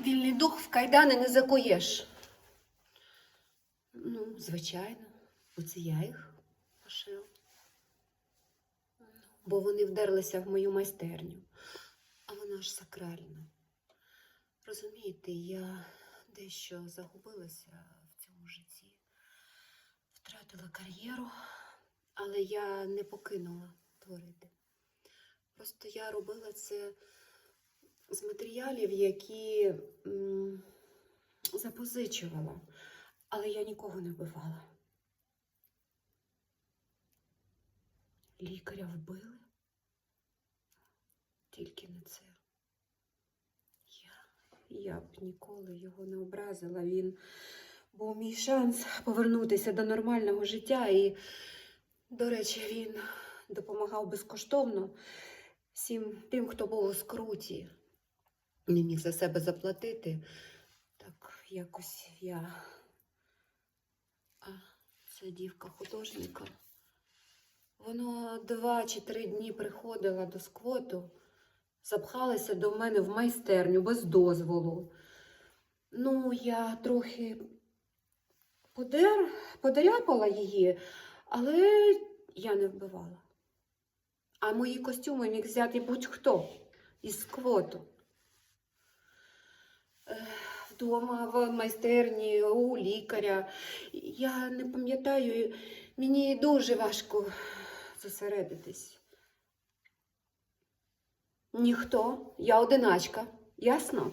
Вільний дух в кайдани не закуєш. Ну, звичайно, оце я їх пошив. Бо вони вдерлися в мою майстерню, а вона ж сакральна. Розумієте, я дещо загубилася в цьому житті, втратила кар'єру, але я не покинула творити. Просто я робила це з матеріалів, які м, запозичувала, але я нікого не вбивала. Лікаря вбили? Тільки не це. Я, я б ніколи його не образила. Він був мій шанс повернутися до нормального життя. І, до речі, він допомагав безкоштовно всім тим, хто був у скруті, не міг за себе заплатити. Так якось я. А ця дівка художника. Вона два чи три дні приходила до сквоту, запхалася до мене в майстерню без дозволу. Ну, я трохи подер, подряпала її, але я не вбивала. А мої костюми міг взяти будь-хто із сквоту. Вдома, в майстерні, у лікаря. Я не пам'ятаю, мені дуже важко зосередитись. Ніхто, я одиначка, ясно?